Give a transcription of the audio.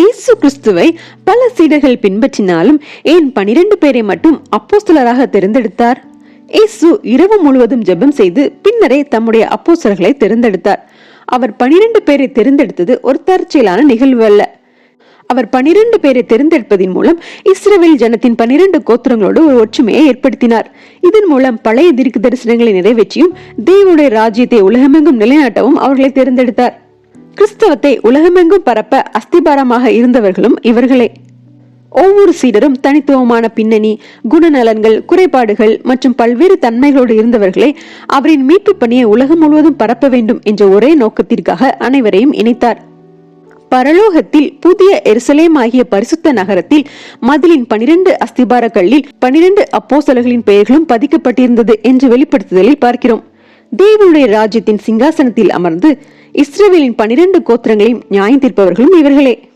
இயேசு கிறிஸ்துவை பல சீடர்கள் பின்பற்றினாலும் ஏன் பனிரெண்டு பேரை மட்டும் அப்போஸ்தலராக தேர்ந்தெடுத்தார்? இயேசு இரவு முழுவதும் ஜெபம் செய்து பின்னரே தம்முடைய அப்போஸ்தலர்களை தேர்ந்தெடுத்தார். அவர் பனிரெண்டு பேரை தேர்ந்தெடுத்தது ஒரு தற்செயலான நிகழ்வு அல்ல. அவர் பனிரெண்டு பேரை தேர்ந்தெடுப்பதின் மூலம் இஸ்ரவேல் ஜனத்தின் பனிரெண்டு கோத்திரங்களோடு ஒரு ஒற்றுமையை ஏற்படுத்தினார். இதன் மூலம் பழைய தீர்க்க தரிசனங்களை நிறைவேற்றியும் தேவனுடைய ராஜ்யத்தை உலகமெங்கும் நிலைநாட்டவும் அவர்களை தேர்ந்தெடுத்தார். கிறிஸ்தவத்தை உலகமெங்கும் பரப்ப அஸ்திபாரமாக இருந்தவர்களும் இவர்களே. ஒவ்வொரு சீடரும் தனித்துவமான பின்னணி குணநலன்கள் குறைபாடுகள் மற்றும் பல்வேறு தன்மைகளோடு இருந்தவர்களே அவரின் மீட்பு பணியை உலகம் முழுவதும் பரப்ப வேண்டும் என்ற ஒரே நோக்கத்திற்காக அனைவரையும் இணைத்தார். பரலோகத்தில் புதிய எருசலேம் ஆகிய பரிசுத்த நகரத்தில் மதிலின் பனிரெண்டு அஸ்திபார கல்லில் பனிரெண்டு அப்போசலர்களின் பெயர்களும் பதிக்கப்பட்டிருந்தது என்று வெளிப்படுத்துதலில் பார்க்கிறோம். தேவனுடைய ராஜ்யத்தின் சிங்காசனத்தில் அமர்ந்து இஸ்ரேலின் பனிரெண்டு கோத்திரங்களையும் நியாயம் தீர்ப்பவர்களும் இவர்களே.